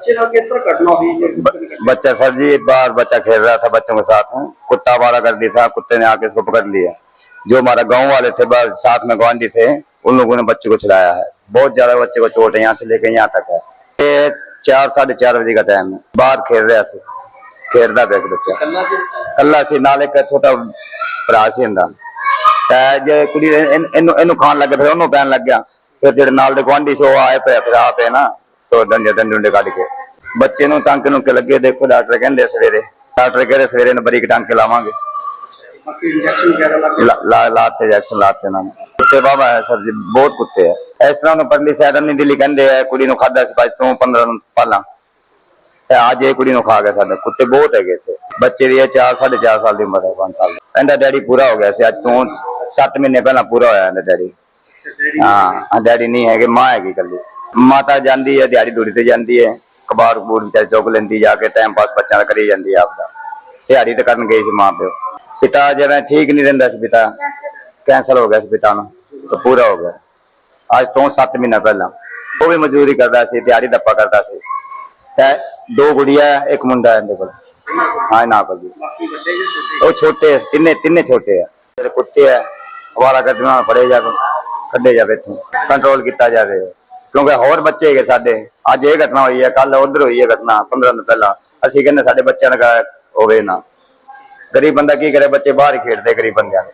बच्चे का किस तरह घटना हुई ये किस तरह घटना? बच्चा सर जी एक बार बच्चा खेल रहा था बच्चों के साथ में कुत्ता वारा कर दिया था कुत्ते ने आके इसको पकड़ लिया जो हमारा गांव वाले थे बस साथ में गवांडी थे उन लोगों ने बच्चे को छुड़ाया है बहुत ज्यादा बच्चे को चोट है यहाँ से लेके यहाँ तक है ये चार साढ़े चार बजे का टाइम है बाहर खेल रहा ਸੀ ਖੇਡਦਾ ਪਿਆ ਸੀ ਬੱਚਾ कल्ला से ਕੱਲਾ ਸੀ ਨਾਲ ਇੱਕ ਛੋਟਾ ਭਰਾ ਸੀ ਇਹਦਾ ਤੇ ਜੇ ਕੁੜੀ ਨੇ ਇਹਨ- ਇਹਨੂੰ ਇਹਨੂੰ ਖਾਣ ਲੱਗੇ ਫਿਰ ਉਹਨੂੰ ਪੈਣ ਲੱਗ ਗਿਆ ਫਿਰ ਜਿਹੜੇ ਨਾਲ ਦੇ ਗੁਆਂਢੀ ਸੋ ਆਏ ਪਏ ਫਿਰ ਆ ਪਏ ਨਾ ਸੋ ਡੰਡੇ ਡੰਡੇ ਡੰਡੇ ਕੱਢ ਕੇ ਬੱਚੇ ਨੂੰ ਟਾਂਕੇ ਨੂੰ ਕਿ ਲੱਗੇ ਦੇਖੋ ਡਾਕਟਰ ਕਹਿੰਦੇ ਸਵੇਰੇ। ਡਾਕਟਰ ਕਹਿੰਦੇ ਸਵੇਰੇ ਨੂੰ ਬਰੀਕ ਟਾਂਕੇ ਲਾਵਾਂਗੇ। ਬਾਕੀ ਇੰਜੈਕਸ਼ਨ ਵਗੈਰਾ ਲਾ ਲਾਤੇ ਇੰਜੈਕਸ਼ਨ ਲਾਤੇ ਨਾ। ਕੁੱਤੇ ਬਾਬਾ ਹੈ ਸਰ ਜੀ ਬਹੁਤ ਕੁੱਤੇ ਹੈ ਇਸ ਤਰ੍ਹਾਂ ਨੂੰ ਪਰਲੀ ਸਾਈਡ ਨਹੀਂ ਦਿੱਲੀ ਕਹਿੰਦੇ ਆ ਕੁੜੀ ਨੂੰ ਖਾਦਾ ਸੀ ਪਾਸ ਤੋਂ 15 ਦਿਨ ਪਹਿਲਾਂ। ਤੇ ਅੱਜ ਇਹ ਕੁੜੀ ਨੂੰ ਖਾ ਗਿਆ ਸਾਡੇ। ਕੁੱਤੇ ਬਹੁਤ ਹੈਗੇ ਇੱਥੇ। ਬੱਚੇ ਦੀ ਹੈ 4 4.5 ਸਾਲ ਦੀ ਉਮਰ ਹੈ 5 ਸਾਲ ਇਹਦਾ ਡੈਡੀ ਪੂਰਾ ਹੋ ਗਿਆ ਸੀ। ਅੱਜ ਤੋਂ 7 ਮਹੀਨੇ ਪਹਿਲਾਂ ਪੂਰਾ ਹੋਇਆ ਇਹਦਾ ਡੈਡੀ। ਹਾਂ ਡੈਡੀ ਨਹੀਂ ਹੈਗੇ ਮਾਂ ਹੈਗੀ ਕੱਲੀ ਮਾਤਾ ਜਾਂਦੀ ਹੈ ਦਿਹਾੜੀ ਦੂਰੀ ਤੇ ਜਾਂਦੀ ਹੈ। ਕਬਾੜ ਕਬੂੜ ਵਿਚਾਰੇ ਚੁੱਕ ਲੈਂਦੀ, ਜਾ ਕੇ ਟਾਈਮ ਪਾਸ ਬੱਚਿਆਂ ਦਾ ਕਰੀ ਜਾਂਦੀ ਆਪ ਦਾ ਦਿਹਾੜੀ ਤੇ ਕਰਨ ਗਈ ਸੀ ਮਾਂ ਪਿਓ ਪਿਤਾ ਜਿਵੇਂ ਠੀਕ ਨਹੀਂ ਰਹਿੰਦਾ ਸੀ ਪਿਤਾ ਕੈਂਸਲ ਹੋ ਗਿਆ ਸੀ ਪਿਤਾ ਨੂੰ, ਤਾਂ ਪੂਰਾ ਹੋ ਗਿਆ। ਅੱਜ ਤੋਂ 7 ਮਹੀਨਾ ਪਹਿਲਾਂ, ਉਹ ਵੀ ਮਜ਼ਦੂਰੀ ਕਰਦਾ ਸੀ, ਦਿਹਾੜੀ ਦੱਪਾ ਕਰਦਾ ਸੀ। ਤੇ ਦੋ ਗੁੜੀਆ, ਇੱਕ ਮੁੰਡਾ ਇਹਦੇ ਕੋਲ। ਹਾਂ ਨਾ ਕੋਲ ਜੀ ਉਹ ਛੋਟੇ ਤਿੰਨੇ ਤਿੰਨੇ ਛੋਟੇ ਆ। ਜਿਹੜੇ ਕੁੱਤੇ ਆ ਵਾਰਾ ਕੱਢਣਾ ਫੜੇ ਜਾ ਕੇ, ਕੱਢੇ ਜਾਵੇ ਇੱਥੋਂ। ਕੰਟਰੋਲ ਕੀਤਾ ਜਾਵੇ। ਕਿਉਂਕਿ ਹੋਰ ਬੱਚੇ ਹੈਗੇ ਸਾਡੇ, ਅੱਜ ਇਹ ਘਟਨਾ ਹੋਈ ਹੈ ਕੱਲ ਉਧਰ ਹੋਈ ਹੈ ਘਟਨਾ 15 ਦਿਨ ਪਹਿਲਾਂ। ਅਸੀਂ ਕਹਿੰਦੇ ਸਾਡੇ ਬੱਚਿਆਂ ਦਾ ਹੋਵੇ ਨਾ। ਗਰੀਬ ਬੰਦਾ ਕੀ ਕਰੇ, ਬੱਚੇ ਬਾਹਰ ਹੀ ਖੇਡਦੇ ਗਰੀਬ ਬੰਦਿਆਂ ਦੇ